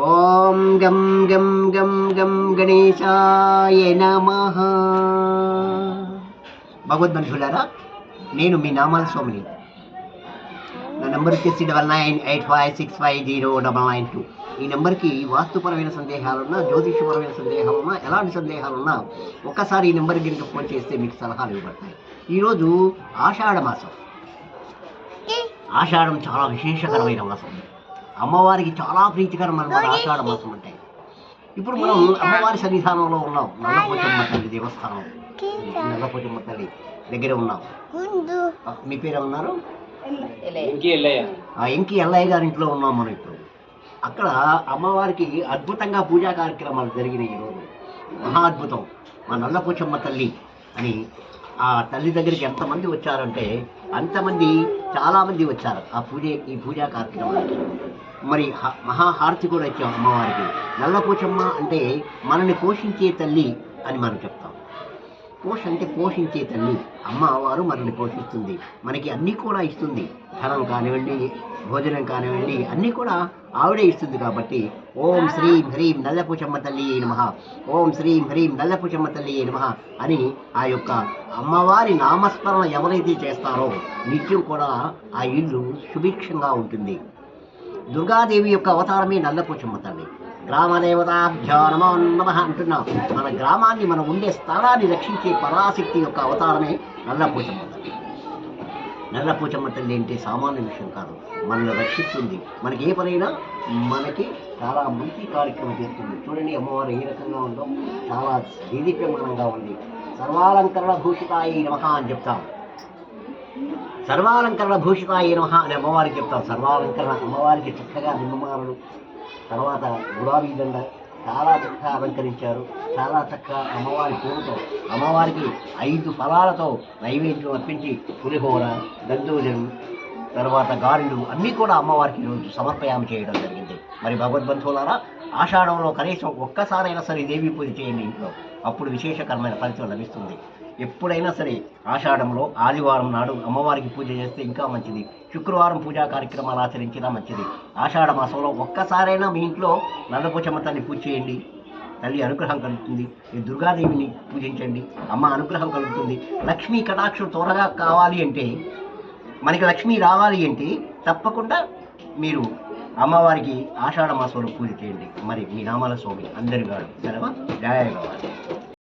ఓం గం గం గం గం గణేశాయ నమ. భగవద్బంధులారా నేను మీ నామాల స్వామిని. నా నెంబర్ వచ్చేసి double nine eight five six five zero double nine two. ఈ నెంబర్కి వాస్తుపరమైన సందేహాలున్నా జ్యోతిషపరమైన సందేహాలున్నా ఎలాంటి సందేహాలున్నా ఒక్కసారి ఈ నెంబర్కి కనుక ఫోన్ చేస్తే మీకు సలహాలు ఇవ్వబడతాయి. ఈరోజు ఆషాఢ మాసం. ఆషాఢం చాలా విశేషకరమైన మాసం. అమ్మవారికి చాలా ప్రీతికరమైన ఆషాఢ మాసం అంటే. ఇప్పుడు మనం అమ్మవారి సన్నిధానంలో ఉన్నాం. నల్లపోచమ్మ తల్లి దేవస్థానం. నల్లపోచమ్మ తల్లి దగ్గర ఉన్నాం. మీ పేరు ఉన్నారు ఇంకి ఎల్లయ్య. ఆ ఎంకి ఎల్లయ్య గారి ఇంట్లో ఉన్నాం మనం ఇప్పుడు. అక్కడ అమ్మవారికి అద్భుతంగా పూజా కార్యక్రమాలు జరిగినాయి ఈరోజు మహా అద్భుతం. మా నల్లపోచమ్మ తల్లి అని ఆ తల్లి దగ్గరికి ఎంతమంది వచ్చారంటే అంతమంది చాలామంది వచ్చారు ఆ పూజ ఈ పూజా కార్యక్రమానికి. మరి హ- మహాహారతి కూడా ఇచ్చాం అమ్మవారికి. నల్లపోచమ్మ అంటే మనల్ని పోషించే తల్లి అని మనం చెప్తాం. పోష అంటే పోషించే తల్లి. అమ్మవారు మనల్ని పోషిస్తుంది. మనకి అన్నీ కూడా ఇస్తుంది. ధనం కానివ్వండి భోజనం కానివ్వండి అన్నీ కూడా ఆవిడే ఇస్తుంది కాబట్టి ఓం శ్రీం హ్రీం నల్లపుచమ్మ తల్లి నమ. ఓం శ్రీం హ్రీం నల్లపుచమ్మ తల్లి నమ అని ఆ యొక్క అమ్మవారి నామస్మరణ ఎవరైతే చేస్తారో నిత్యం కూడా ఆ ఇల్లు సుభిక్షంగా ఉంటుంది. దుర్గాదేవి యొక్క అవతారమే నల్లపోచమ్మ తల్లి. గ్రామదేవతాభ్యో నమో నమ అంటున్నాం. మన గ్రామాన్ని మనం ఉండే స్థానాన్ని రక్షించే పరాశక్తి యొక్క అవతారమే నల్లపోచమ్మ తల్లి. నల్లపోచమ్మ తల్లి అంటే సామాన్య విషయం కాదు. మనల్ని రక్షిస్తుంది. మనకి ఏ పనైనా మనకి చాలా మంచి కార్యక్రమం చేస్తుంది. చూడండి అమ్మవారు ఏ రకంగా ఉందో. చాలా దేదీప్యమానంగా ఉంది. సర్వాలంకరణ భూషితాయి నమహ అని చెప్తాం. సర్వాలంకరణ భూషిత నమః అని అమ్మవారికి చెప్తాం సర్వాలంకరణ అమ్మవారికి చక్కగా నిమ్మమాలలు తర్వాత గులాబీ దండ చాలా చక్కగా అలంకరించారు. చాలా చక్కగా అమ్మవారి పూలతో అమ్మవారికి ఐదు ఫలాలతో నైవేద్యం అర్పించి పులిహోర దద్దోజనం తర్వాత గారెలు అన్నీ కూడా అమ్మవారికి ఈరోజు సమర్పయామి చేయడం జరిగింది. మరి భగవద్బంధువులారా ఆషాఢంలో కనీసం ఒక్కసారైనా సరే దేవి పూజ చేయండి ఇంట్లో. అప్పుడు విశేషకరమైన ఫలితం లభిస్తుంది. ఎప్పుడైనా సరే ఆషాఢంలో ఆదివారం నాడు అమ్మవారికి పూజ చేస్తే ఇంకా మంచిది. శుక్రవారం పూజా కార్యక్రమాలు ఆచరించినా మంచిది. ఆషాఢ మాసంలో ఒక్కసారైనా మీ ఇంట్లో నల్లపోచమ్మ తల్లి పూజ చేయండి. తల్లి అనుగ్రహం కలుగుతుంది. మీ దుర్గాదేవిని పూజించండి. అమ్మ అనుగ్రహం కలుగుతుంది. లక్ష్మీ కటాక్షం త్వరగా కావాలి అంటే మనకి లక్ష్మి రావాలి అంటే తప్పకుండా మీరు అమ్మవారికి ఆషాఢ మాసంలో పూజ చేయండి. మరి మీ నామాల స్వామి అందరి గారు సెలవు జాయ్ కావాలి